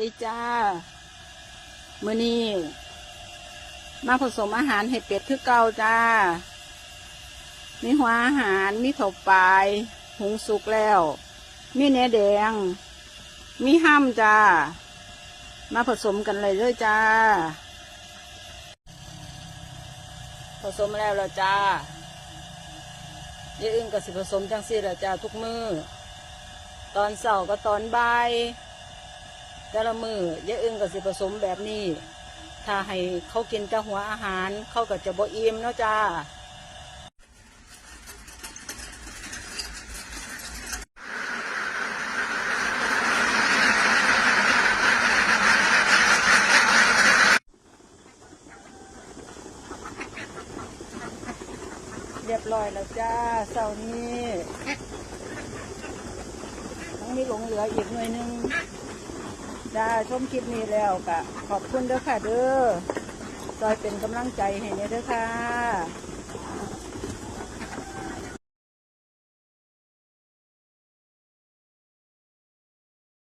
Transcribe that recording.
ดีจ้ามื้อนี้มาผสมอาหารเห็ดเป็ดคือเก่าจ้า มีหัวอาหาร มีข้าวปลาย หุงสุกแล้ว มีเนื้อแดง มีห้ามจ้า มาผสมกันเลยเลยจ้า ผสมแล้วแล้วจ้าเยอะอึ้งกับสิผสมจังสี่แล้วจ้าทุกมือ ตอนเสาร์ก็ตอนบ่าย แต่ละมือเยอะอึ้งกับสิผสมแบบนี้ ถ้าให้เขากินแต่หัวอาหาร เขาก็จะบ่อิ่มเนาะจ้าเรียบร้อยแล้วจ้าเสาร์นี้ต้องมีหลงเหลืออีกหน่วยนึง จ้าชมคลิปนี้แล้วกะขอบคุณเด้อค่ะเด้อซอยเป็นกำลังใจให้เนี่ยเด้อค่ะ